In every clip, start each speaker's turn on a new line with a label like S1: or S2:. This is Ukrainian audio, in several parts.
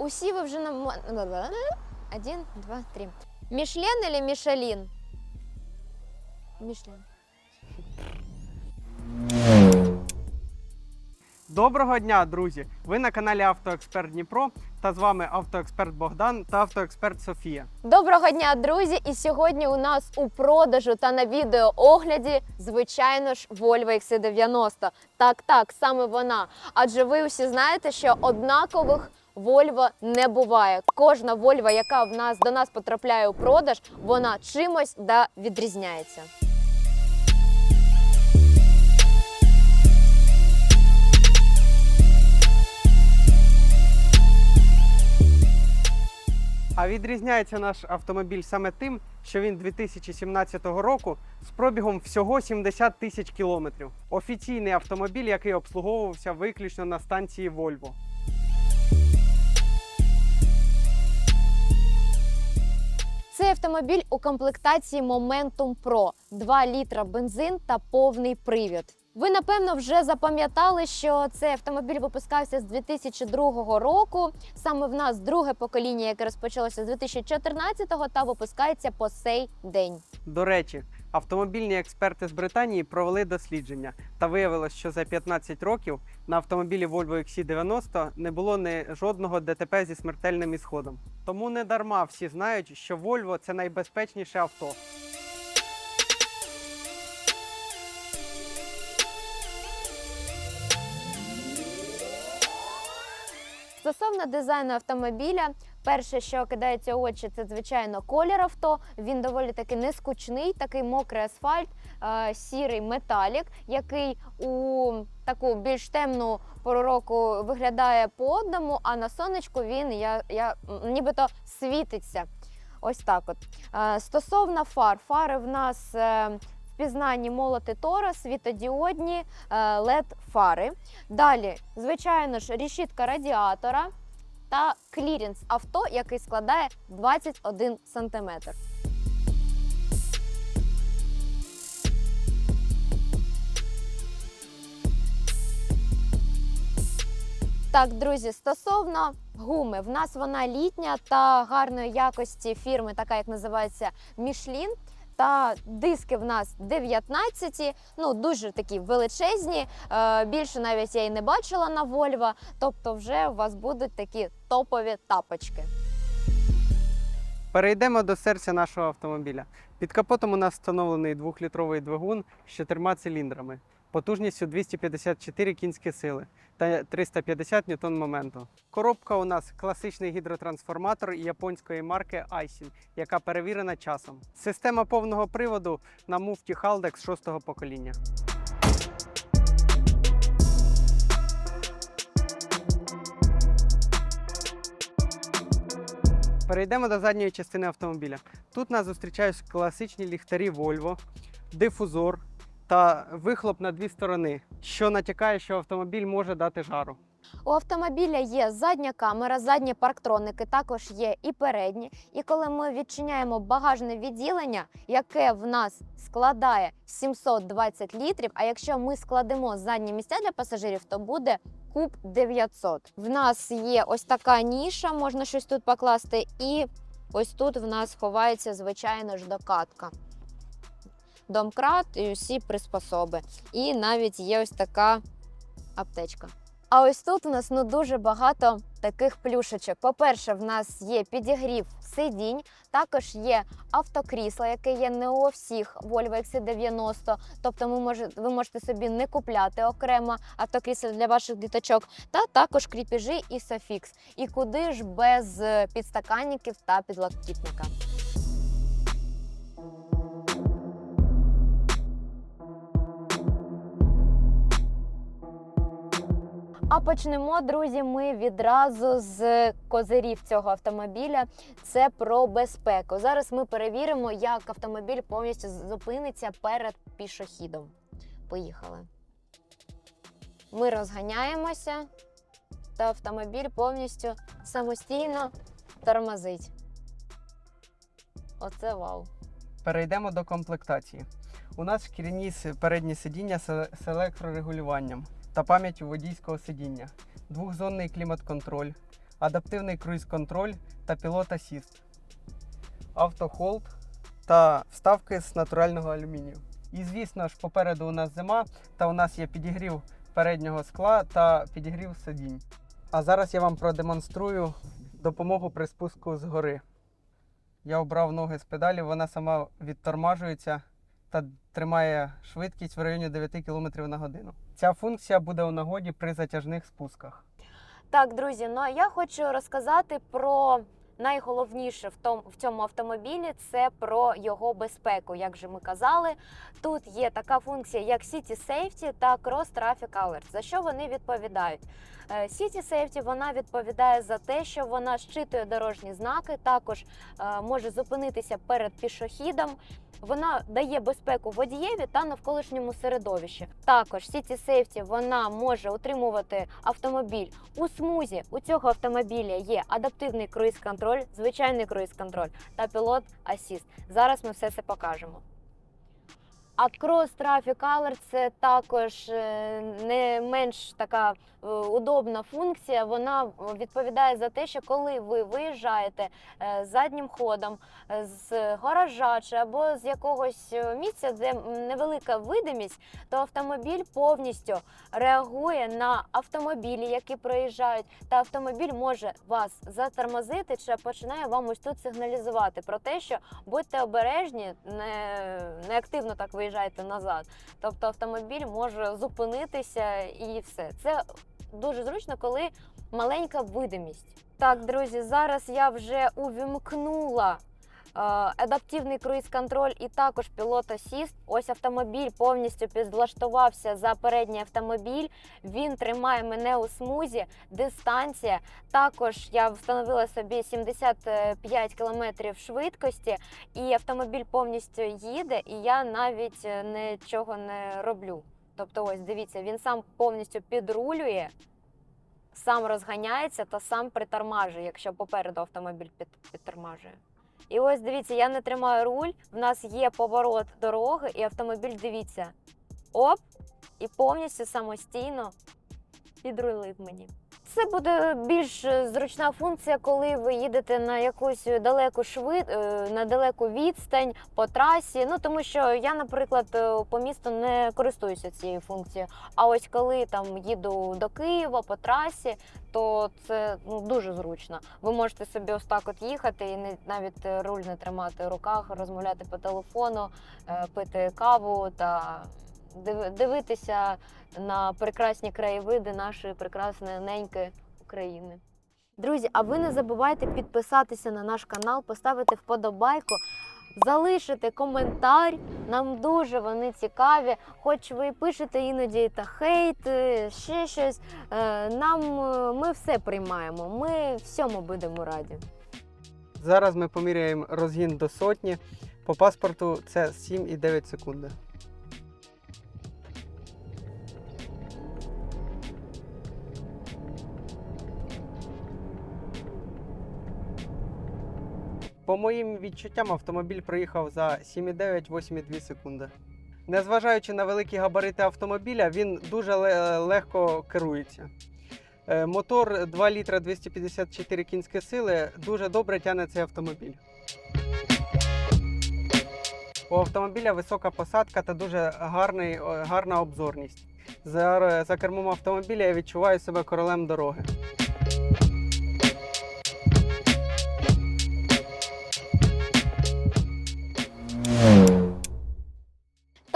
S1: усі ви вже на мо- один, два, три. Мішлен или Мішелін? Мішлен.
S2: Доброго дня, друзі! Ви на каналі Автоексперт Дніпро та з вами автоексперт Богдан та автоексперт Софія.
S1: Доброго дня, друзі! І сьогодні у нас у продажу та на відеоогляді, звичайно ж, Volvo XC90. Так, так, саме вона. Адже ви усі знаєте, що однакових Volvo не буває. Кожна Volvo, яка в нас до нас потрапляє у продаж, вона чимось да відрізняється.
S2: А відрізняється наш автомобіль саме тим, що він 2017 року з пробігом всього 70 тисяч кілометрів. Офіційний автомобіль, який обслуговувався виключно на станції Volvo.
S1: Цей автомобіль у комплектації Momentum Pro 2 літра бензин та повний привід. Ви напевно вже запам'ятали, що цей автомобіль випускався з 2002 року. Саме в нас друге покоління, яке розпочалося з 2014-го та випускається по сей день.
S2: До речі, автомобільні експерти з Британії провели дослідження та виявилось, що за 15 років на автомобілі Volvo XC90 не було ні жодного ДТП зі смертельним ісходом. Тому не дарма всі знають, що Volvo це найбезпечніше авто.
S1: Стосовно дизайну автомобіля, перше, що кидається у очі, це звичайно колір авто. Він доволі таки нескучний, такий мокрий асфальт, е, сірий металік, який у таку більш темну пору року виглядає по одному, а на сонечку він я, я, нібито світиться. Ось так от. Е, Стосовно фар, фари в нас. Е, Впізнанні молоти Тора, світодіодні led фари. Далі, звичайно ж, рішітка радіатора та клірінс авто, який складає 21 см. Так, друзі, стосовно гуми, в нас вона літня та гарної якості фірми, така як називається Мішлін. Та диски в нас 19, ну дуже такі величезні. Е, більше навіть я і не бачила на Volvo. Тобто, вже у вас будуть такі топові тапочки.
S2: Перейдемо до серця нашого автомобіля. Під капотом у нас встановлений 2-літровий двигун з чотирма циліндрами, потужністю 254 кінські сили та 350 ньютон моменту. Коробка у нас класичний гідротрансформатор японської марки Aisin, яка перевірена часом. Система повного приводу на муфті Haldex 6 покоління. Перейдемо до задньої частини автомобіля. Тут нас зустрічають класичні ліхтарі Volvo, дифузор та вихлоп на дві сторони, що натякає, що автомобіль може дати жару.
S1: У автомобіля є задня камера, задні парктроники, також є і передні. І коли ми відчиняємо багажне відділення, яке в нас складає 720 літрів. А якщо ми складемо задні місця для пасажирів, то буде куб 900. В нас є ось така ніша, можна щось тут покласти, і ось тут в нас ховається звичайно ж докатка. Домкрат і усі приспособи. І навіть є ось така аптечка. А ось тут у нас ну дуже багато таких плюшечок. По-перше, в нас є підігрів сидінь, також є автокрісло, яке є не у всіх Volvo XC90. Тобто ми може, ви можете собі не купляти окремо автокрісло для ваших діточок, та також кріпіжі і софікс. І куди ж без е, підстаканників та підлокітника. А почнемо, друзі, ми відразу з козирів цього автомобіля. Це про безпеку. Зараз ми перевіримо, як автомобіль повністю зупиниться перед пішохідом. Поїхали. Ми розганяємося, та автомобіль повністю самостійно тормозить. Оце вау.
S2: Перейдемо до комплектації. У нас шкіряні передні сидіння з електрорегулюванням та пам'яттю водійського сидіння, двохзонний клімат-контроль, адаптивний круїз-контроль та пілот асіст, автохолд та вставки з натурального алюмінію. І звісно ж, попереду у нас зима, та у нас є підігрів переднього скла та підігрів сидінь. А зараз я вам продемонструю допомогу при спуску з гори. Я обрав ноги з педалі, вона сама відтормажується та тримає швидкість в районі 9 км на годину. Ця функція буде у нагоді при затяжних спусках.
S1: Так, друзі, ну а я хочу розказати про найголовніше в тому в цьому автомобілі це про його безпеку. Як же ми казали, тут є така функція, як City Safety та Cross Traffic Alert. За що вони відповідають? Е, City Safety вона відповідає за те, що вона щитує дорожні знаки, також е, може зупинитися перед пішохідом. Вона дає безпеку водієві та навколишньому середовищі. Також City Safety вона може утримувати автомобіль у смузі. У цього автомобіля є адаптивний круїз-контроль, звичайний круїз-контроль та пілот асіст. Зараз ми все це покажемо. А Cross Traffic Alert – це також е, не менш така е, удобна функція. Вона відповідає за те, що коли ви виїжджаєте е, заднім ходом з гаража чи або з якогось місця, де невелика видимість, то автомобіль повністю реагує на автомобілі, які проїжджають, та автомобіль може вас затормозити чи починає вам ось тут сигналізувати про те, що будьте обережні, не, не активно так виїжджайте назад. Тобто автомобіль може зупинитися і все. Це дуже зручно, коли маленька видимість. Так, друзі, зараз я вже увімкнула. Е, Адаптивний круїз-контроль і також пілот асіст. Ось автомобіль повністю підлаштувався за передній автомобіль. Він тримає мене у смузі. Дистанція. Також я встановила собі 75 км швидкості, і автомобіль повністю їде, і я навіть е, нічого не роблю. Тобто, ось дивіться, він сам повністю підрулює, сам розганяється та сам притормажує, якщо попереду автомобіль під, підтормажує. І ось дивіться, я не тримаю руль, в нас є поворот дороги, і автомобіль, дивіться, оп, і повністю самостійно підрулив мені. Це буде більш е, зручна функція, коли ви їдете на якусь далеку швид... е, на далеку відстань по трасі. Ну тому що я, наприклад, е, по місту не користуюся цією функцією. А ось коли там їду до Києва по трасі, то це ну дуже зручно. Ви можете собі ось так от їхати і не навіть руль не тримати в руках, розмовляти по телефону, пити каву та дивитися на прекрасні краєвиди нашої прекрасної неньки України. Друзі, а ви не забувайте підписатися на наш канал, поставити вподобайку, залишити коментар. Нам дуже вони цікаві. Хоч ви пишете іноді та хейт, ще щось. е, Нам е, ми все приймаємо. Ми всьому будемо раді.
S2: Зараз ми поміряємо розгін до сотні. По паспорту це 7,9 секунди. По моїм відчуттям, автомобіль проїхав за 7,9-8,2 секунди. Незважаючи на великі габарити автомобіля, він дуже легко керується. Е, Мотор 2 літра 254 кінські сили дуже добре тягне цей автомобіль. У автомобіля висока посадка та дуже гарний, гарна обзорність. За, за кермом автомобіля я відчуваю себе королем дороги.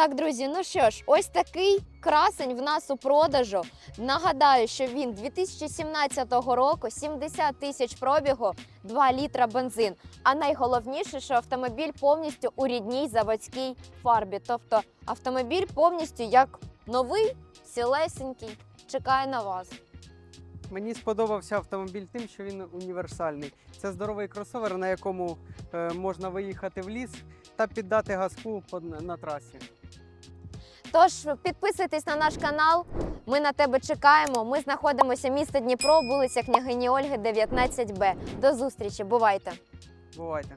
S1: Так, друзі, ну що ж, ось такий красень в нас у продажу. Нагадаю, що він 2017 року, 70 тисяч пробігу, 2 літра бензин. А найголовніше, що автомобіль повністю у рідній заводській фарбі. Тобто автомобіль повністю як новий, цілесенький, чекає на вас.
S2: Мені сподобався автомобіль тим, що він універсальний. Це здоровий кросовер, на якому е, можна виїхати в ліс та піддати газку на трасі.
S1: Тож підписуйтесь на наш канал. Ми на тебе чекаємо. Ми знаходимося місто Дніпро, вулиця княгині Ольги, 19Б. До зустрічі, бувайте!
S2: Бувайте!